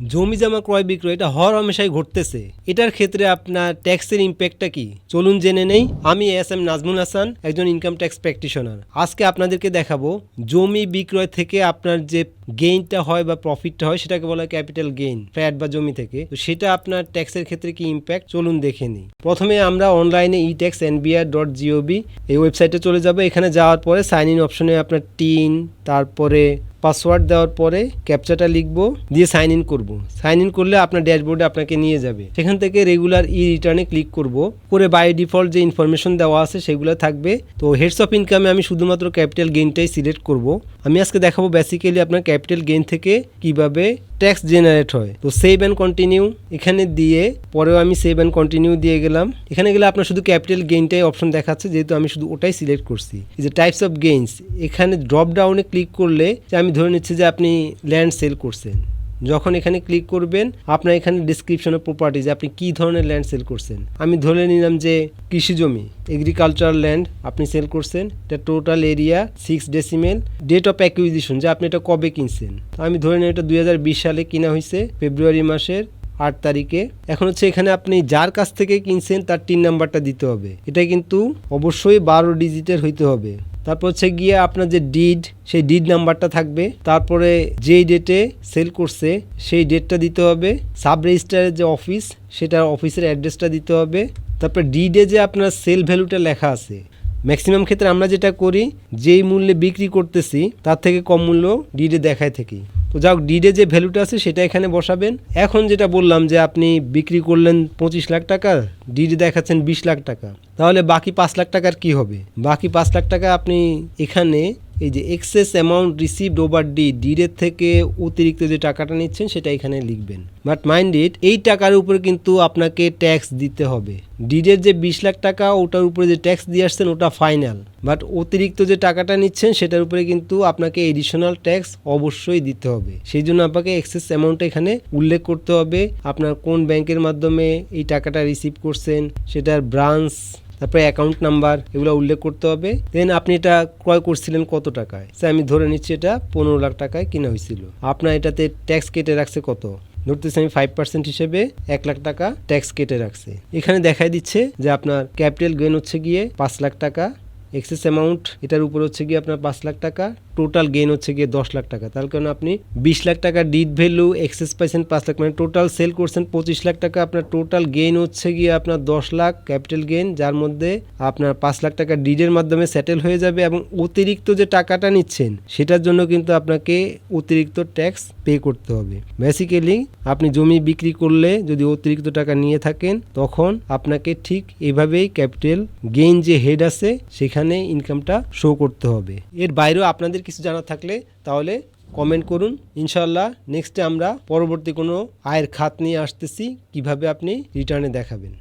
জমি জমা ক্রয় বিক্রয় এটা হর হামেশাই ঘটতেছে। এটার ক্ষেত্রে আপনার ট্যাক্সের ইম্প্যাক্টটা কি? চলুন জেনে নেই। আমি এস এম নাজমুল হাসান, একজন ইনকাম ট্যাক্স প্র্যাকটিশনার আজকে আপনাদেরকে দেখাবো জমি বিক্রয় থেকে আপনার যে গেইনটা হয় বা প্রফিটটা হয়, সেটাকে বলা হয় ক্যাপিটাল গেইন ফ্ল্যাট বা জমি থেকে। তো সেটা আপনার ট্যাক্সের ক্ষেত্রে কি ইম্প্যাক্ট চলুন দেখে নিই। প্রথমে আমরা অনলাইনে e tax NBR dot GOB এই ওয়েবসাইটে চলে যাব। এখানে যাওয়ার পরে সাইন ইন অপশনে আপনার টিন তারপরে পাসওয়ার্ড দেওয়ার পরে ক্যাপচাটা লিখব, দিয়ে সাইন ইন করব। সাইন ইন করলে আপনার ড্যাশবোর্ডে আপনাকে নিয়ে যাবে। সেখান থেকে রেগুলার ই রিটার্নে ক্লিক করব। করে বাই ডিফল্ট যে ইনফরমেশন দেওয়া আছে সেগুলো থাকবে। তো হেডস অফ ইনকামে আমি শুধুমাত্র ক্যাপিটাল গেইনটাই সিলেক্ট করব। আমি আজকে দেখাবো বেসিক্যালি আপনার ক্যাপিটাল গেইন থেকে কীভাবে ট্যাক্স জেনারেট হয়। তো সেভ অ্যান্ড কন্টিনিউ এখানে দিয়ে, পরেও আমি সেভ অ্যান্ড কন্টিনিউ দিয়ে গেলাম। এখানে গেলে আপনার শুধু ক্যাপিটাল গেইনটাই অপশন দেখাচ্ছে, যেহেতু আমি শুধু ওটাই সিলেক্ট করছি। যে টাইপস অফ গেইনস এখানে ড্রপ ডাউনে ক্লিক করলে আমি ধরে নিচ্ছি যে আপনি ল্যান্ড সেল করছেন। যখন এখানে ক্লিক করবেন, আপনার এখানে ডিসক্রিপশনের প্রপার্টিজ আপনি কি ধরনের ল্যান্ড সেল করছেন। আমি ধরে নিলাম যে কৃষি জমি এগ্রিকালচার ল্যান্ড আপনি সেল করছেন, এটা total area six decimal date of acquisition যে আপনি এটা কবে কিনছেন। আমি ধরে নিই এটা দুই হাজার বিশ সালে কিনা হয়েছে ফেব্রুয়ারি মাসের আট তারিখে। এখন হচ্ছে এখানে আপনি যার কাছ থেকে কিনছেন, তার টিন নাম্বারটা দিতে হবে। এটা কিন্তু অবশ্যই বারো ডিজিটের হইতে হবে। তারপর হচ্ছে গিয়ে আপনার যে ডিড সেই ডিড নাম্বারটা থাকবে। তারপরে যেই ডেটে সেল করছে, সেই ডেটটা দিতে হবে। সাব রেজিস্টারের যে অফিস সেটার অফিসের অ্যাড্রেসটা দিতে হবে। তারপর ডিডে যে আপনার সেল ভ্যালুটা লেখা আছে ম্যাক্সিমাম ক্ষেত্রে আমরা যেটা করি, যেই মূল্যে বিক্রি করতেছি, তার থেকে কম মূল্য ডিডে দেখায় থাকি। তো যাক ডিডে যে ভ্যালুটা আছে সেটা এখানে বসাবেন। এখন যেটা বললাম যে আপনি বিক্রি করলেন পঁচিশ লাখ টাকা ডিডে দেখাচ্ছেন বিশ লাখ টাকা। তাহলে বাকি পাঁচ লাখ টাকার কি হবে? বাকি পাঁচ লাখ টাকা আপনি এখানে এই যে excess amount received over the ডিডের থেকে অতিরিক্ত যে টাকাটা নিচ্ছেন, সেটা এখানে লিখবেন। বাট মাইন্ড ইট এই টাকার উপরে কিন্তু আপনাকে ট্যাক্স দিতে হবে। ডিডের যে বিশ লাখ টাকা, ওটার উপরে যে ট্যাক্স দিয়ে আসছেন, ওটা ফাইনাল বাট অতিরিক্ত যে টাকাটা নিচ্ছেন, সেটার উপরে কিন্তু আপনাকে এডিশনাল ট্যাক্স অবশ্যই দিতে হবে। সেই জন্য আপনাকে এক্সেস অ্যামাউন্টটা এখানে উল্লেখ করতে হবে। আপনার কোন ব্যাংকের মাধ্যমে এই টাকাটা রিসিভ করছেন, সেটার ব্রাঞ্চ তারপরে অ্যাকাউন্ট নাম্বার এগুলো উল্লেখ করতে হবে। দেন আপনি এটা ক্রয় করছিলেন কত টাকায়? সে আমি ধরে নিচ্ছি এটা পনেরো লাখ টাকায় কিনা হয়েছিল। আপনার এটাতে ট্যাক্স কেটে রাখছে কত? ধরতেছি আমি ফাইভ পার্সেন্ট হিসেবে এক লাখ টাকা ট্যাক্স কেটে রাখছে। এখানে দেখাই দিচ্ছে যে আপনার ক্যাপিটাল গেন হচ্ছে গিয়ে পাঁচ লাখ টাকা এক্সেস অ্যামাউন্ট এটার উপর হচ্ছে গিয়ে আপনার পাঁচ লাখ টাকা টোটাল গেইন হচ্ছে গিয়ে দশ লাখ টাকা। তার কারণে আপনি বিশ লাখ টাকা ডিড ভ্যালু এক্সেস পাইছেন পাঁচ লাখ। মানে টোটাল সেল করছেন পঁচিশ লাখ টাকা। আপনার টোটাল গেইন হচ্ছে গিয়ে আপনার দশ লাখ ক্যাপিটাল গেইন যার মধ্যে আপনার পাঁচ লাখ টাকা ডিডের মাধ্যমে সেটেল হয়ে যাবে এবং অতিরিক্ত যে টাকাটা নিচ্ছেন, সেটার জন্য কিন্তু আপনাকে অতিরিক্ত ট্যাক্স পে করতে হবে। বেসিক্যালি আপনি জমি বিক্রি করলে যদি অতিরিক্ত টাকা নিয়ে থাকেন, তখন আপনাকে ঠিক এভাবেই ক্যাপিটাল গেইন যে হেড আছে, সেখানে ইনকামটা শো করতে হবে। এর বাইরেও আপনাদের কিছু জানা থাকলে তাহলে কমেন্ট করুন। ইনশাল্লাহ নেক্সটে আমরা পরবর্তী কোনো আয়ের খাত নিয়ে আসতেছি। কীভাবে আপনি রিটার্নে দেখাবেন।